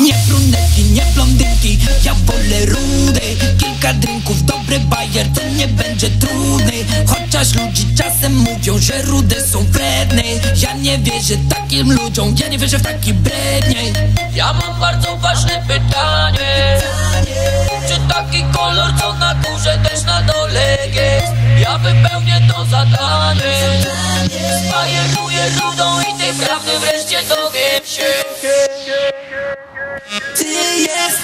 Nie brunetki, nie blondynki, ja wolę rudy. Kilka drinków, dobry bajer, to nie będzie trudny. Chociaż ludzi czasem mówią, że rude są wredne. Ja nie wierzę takim ludziom, ja nie wierzę w taki brednie Ja mam bardzo ważne pytanie. Czy taki kolor co na górze też na dole jest? Ja wypełnię to zadanie. Spajeruję rudą i tej prawdy wreszcie Ty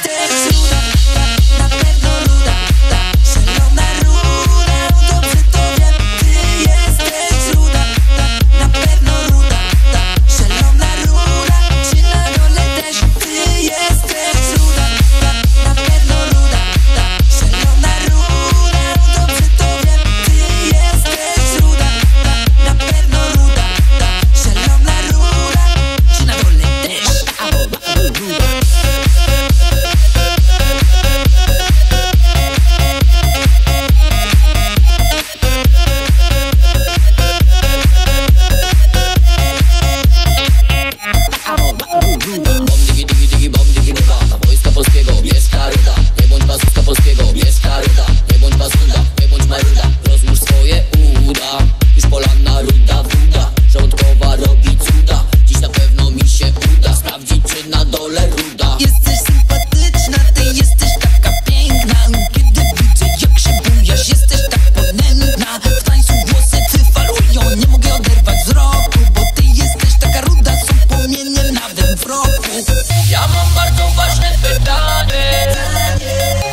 na dole ruda. Jesteś sympatyczna, ty jesteś taka piękna. Kiedy widzę jak się bujasz, jesteś tak ponętna. W tańcu głosy cyfalują, nie mogę oderwać wzroku Bo ty jesteś taka ruda, są płomienie nawet w roku. Ja mam bardzo ważne pytanie.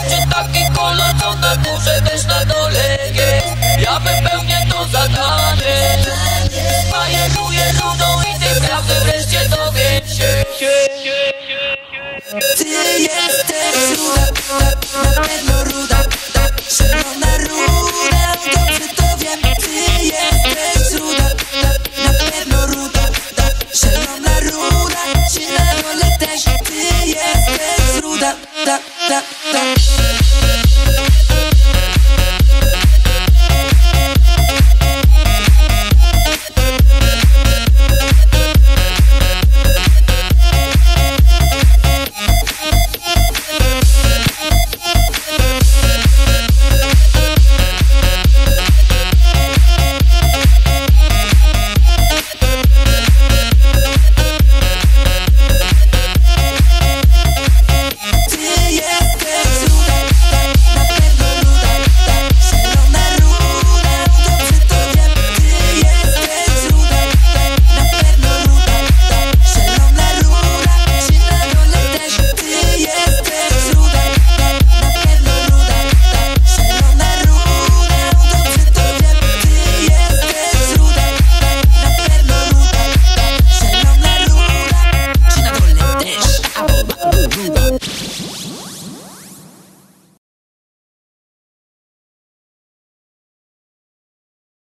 Czy taki kolor co na górze też na dole jest? Ja wypełnię to zadanie jesteś ruda, na pewno ruda Szalona ruda, dobrze to Ty jesteś ruda, na pewno ruda Szalona ruda, dole też. Ty jesteś ruda, da, da, da